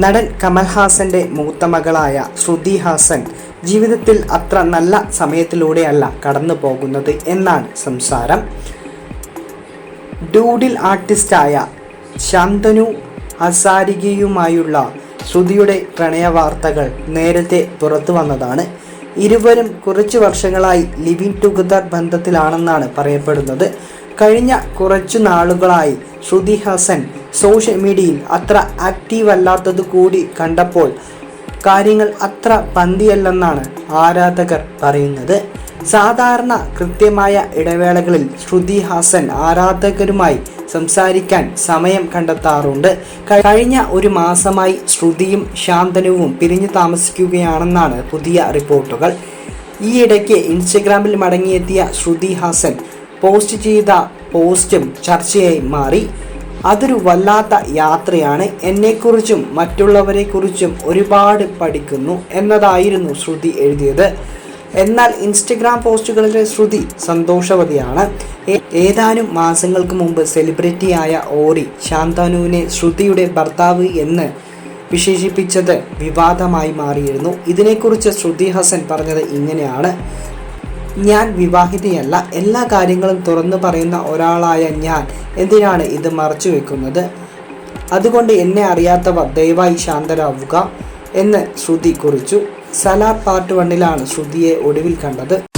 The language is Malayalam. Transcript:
നടൻ കമൽഹാസന്റെ മൂത്ത മകളായ ശ്രുതി ഹാസൻ ജീവിതത്തിൽ അത്ര നല്ല സമയത്തിലൂടെയല്ല കടന്നു പോകുന്നത് എന്നാണ് സംസാരം. ഡൂഡിൽ ആർട്ടിസ്റ്റായ ശാന്തനു ഹസാരികയുമായുള്ള ശ്രുതിയുടെ പ്രണയ വാർത്തകൾ നേരത്തെ പുറത്തു വന്നതാണ്. ഇരുവരും കുറച്ചു വർഷങ്ങളായി ലിവിങ് ടുഗദർ ബന്ധത്തിലാണെന്നാണ് പറയപ്പെടുന്നത്. കഴിഞ്ഞ കുറച്ചു നാളുകളായി ശ്രുതി ഹാസൻ സോഷ്യൽ മീഡിയയിൽ അത്ര ആക്റ്റീവ് അല്ലാത്തത് കൂടി കണ്ടപ്പോൾ കാര്യങ്ങൾ അത്ര പന്തിയല്ലെന്നാണ് ആരാധകർ പറയുന്നത്. സാധാരണ കൃത്യമായ ഇടവേളകളിൽ ശ്രുതി ഹാസൻ ആരാധകരുമായി സംസാരിക്കാൻ സമയം കണ്ടെത്താറുണ്ട്. കഴിഞ്ഞ ഒരു മാസമായി ശ്രുതിയും ശാന്തനുവും പിരിഞ്ഞു താമസിക്കുകയാണെന്നാണ് പുതിയ റിപ്പോർട്ടുകൾ. ഈ ഇടയ്ക്ക് ഇൻസ്റ്റഗ്രാമിൽ മടങ്ങിയെത്തിയ ശ്രുതി ഹാസൻ പോസ്റ്റ് ചെയ്ത പോസ്റ്റും ചർച്ചയായി മാറി. അതൊരു വല്ലാത്ത യാത്രയാണ്. എന്നെക്കുറിച്ചും മറ്റുള്ളവരെക്കുറിച്ചും ഒരുപാട് പഠിക്കുന്നു എന്നതായിരുന്നു ശ്രുതി എഴുതിയത്. എന്നാൽ ഇൻസ്റ്റഗ്രാം പോസ്റ്റുകളിലെ ശ്രുതി സന്തോഷവതിയാണ്. ഏതാനും മാസങ്ങൾക്ക് മുമ്പ് സെലിബ്രിറ്റിയായ ഓറി ശാന്താനുവിനെ ശ്രുതിയുടെ ഭർത്താവ് എന്ന് വിശേഷിപ്പിച്ചത് വിവാദമായി മാറിയിരുന്നു. ഇതിനെക്കുറിച്ച് ശ്രുതി ഹസൻ പറഞ്ഞത് ഇങ്ങനെയാണ്. ഞാൻ വിവാഹിതയല്ല. എല്ലാ കാര്യങ്ങളും തുറന്നു പറയുന്ന ഒരാളായ ഞാൻ. എന്തിനാണ് ഇത് മറച്ചു വെക്കുന്നത്? അതുകൊണ്ട് എന്നെ അറിയാത്തവർ ദയവായി ശാന്തരാവുക എന്ന് ശ്രുതി കുറിച്ചു. സലാർ പാർട്ട് വണ്ണിലാണ് ശ്രുതിയെ ഒടുവിൽ കണ്ടത്.